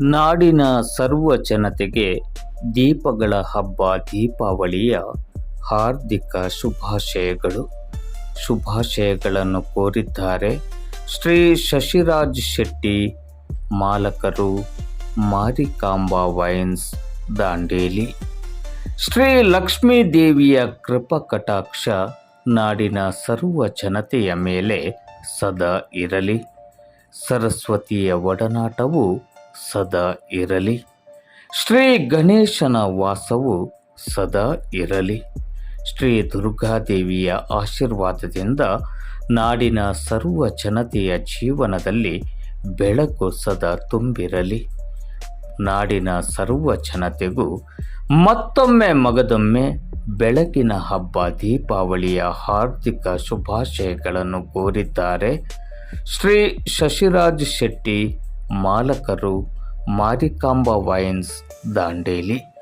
ನಾಡಿನ ಸರ್ವ ಜನತೆಗೆ ದೀಪಗಳ ಹಬ್ಬ, ದೀಪಾವಳಿಯ ಹಾರ್ದಿಕ ಶುಭಾಶಯಗಳು. ಶುಭಾಶಯಗಳನ್ನು ಕೋರಿದ್ದಾರೆ ಶ್ರೀ ಶಶಿರಾಜ್ ಶೆಟ್ಟಿ, ಮಾಲಕರು ಮಾರಿಕಾಂಬಾ ವೈನ್ಸ್, ದಾಂಡೇಲಿ. ಶ್ರೀ ಲಕ್ಷ್ಮೀ ದೇವಿಯ ಕೃಪಕಟಾಕ್ಷ ನಾಡಿನ ಸರ್ವ ಜನತೆಯ ಮೇಲೆ ಸದಾ ಇರಲಿ. ಸರಸ್ವತಿಯ ಒಡನಾಟವು ಸದಾ ಇರಲಿ. ಶ್ರೀ ಗಣೇಶನ ವಾಸವು ಸದಾ ಇರಲಿ. ಶ್ರೀ ದುರ್ಗಾದೇವಿಯ ಆಶೀರ್ವಾದದಿಂದ ನಾಡಿನ ಸರ್ವ ಜನತೆಯ ಜೀವನದಲ್ಲಿ ಬೆಳಕು ಸದಾ ತುಂಬಿರಲಿ. ನಾಡಿನ ಸರ್ವ ಜನತೆಗೂ ಮತ್ತೊಮ್ಮೆ ಮಗದೊಮ್ಮೆ ಬೆಳಕಿನ ಹಬ್ಬ, ದೀಪಾವಳಿಯ ಹಾರ್ದಿಕ ಶುಭಾಶಯಗಳನ್ನು ಕೋರಿದ್ದಾರೆ ಶ್ರೀ ಶಶಿರಾಜ್ ಶೆಟ್ಟಿ ಮಾಲಕರು ಮಾರಿಕಾಂಬಾ ವೈನ್ಸ್ ದಾಂಡೇಲಿ.